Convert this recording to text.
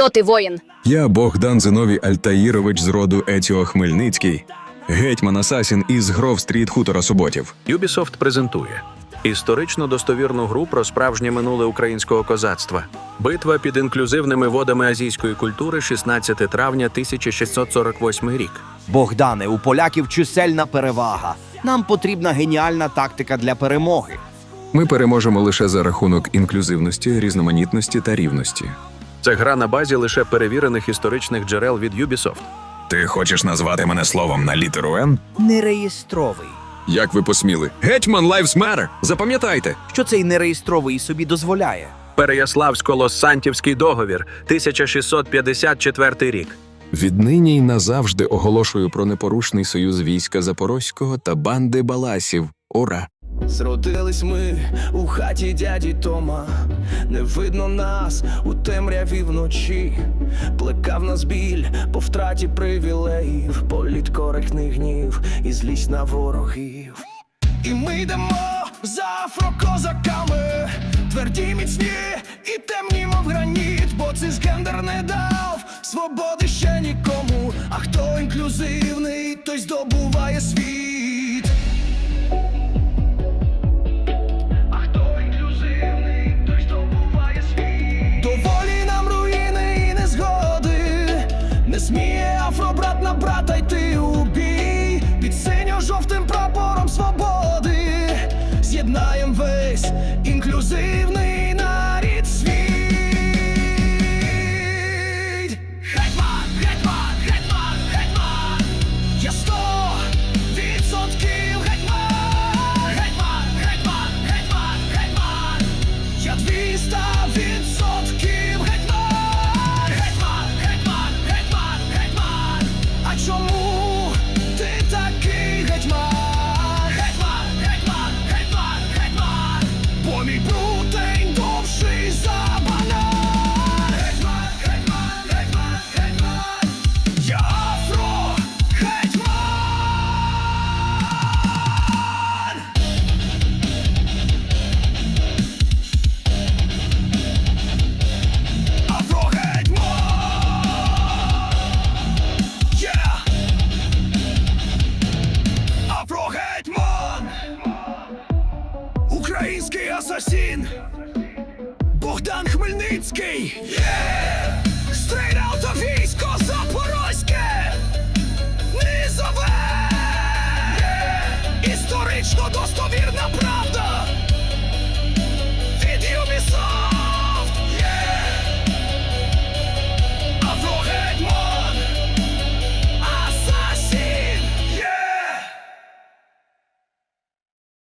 Хто ти воїн? Я Богдан Зиновій Альтаїрович з роду Етіо Хмельницький, гетьман Асасін із Гров Стріт Хутора Суботів. Ubisoft презентує історично достовірну гру про справжнє минуле українського козацтва. Битва під інклюзивними водами азійської культури 16 травня 1648 рік. Богдане, у поляків чисельна перевага. Нам потрібна геніальна тактика для перемоги. Ми переможемо лише за рахунок інклюзивності, різноманітності та рівності. Це гра на базі лише перевірених історичних джерел від Ubisoft. Ти хочеш назвати мене словом на літеру Н? Нереєстровий. Як ви посміли? Гетьман Lives Matter! Запам'ятайте! Що цей нереєстровий собі дозволяє? Переяславсько-Лос-Сантівський договір 1654 рік. Віднині й назавжди оголошую про непорушний союз війська Запорозького та банди Баласів. Ура! Зродились ми у хаті дяді Тома, не видно нас у темряві вночі, плекав нас біль по втраті привілеїв, політкоректний гнів і злість на ворогів. І ми йдемо за афрокозаками, тверді міцні і темні, мов граніт, бо цисгендер не дав свободи ще нікому. А хто інклюзивний, той здобуває світ. Чому ти такий гетьман? Гетьман, гетьман, гетьман, гетьман, бо мій бруд Український асасін Богдан Хмельницький. Yeah!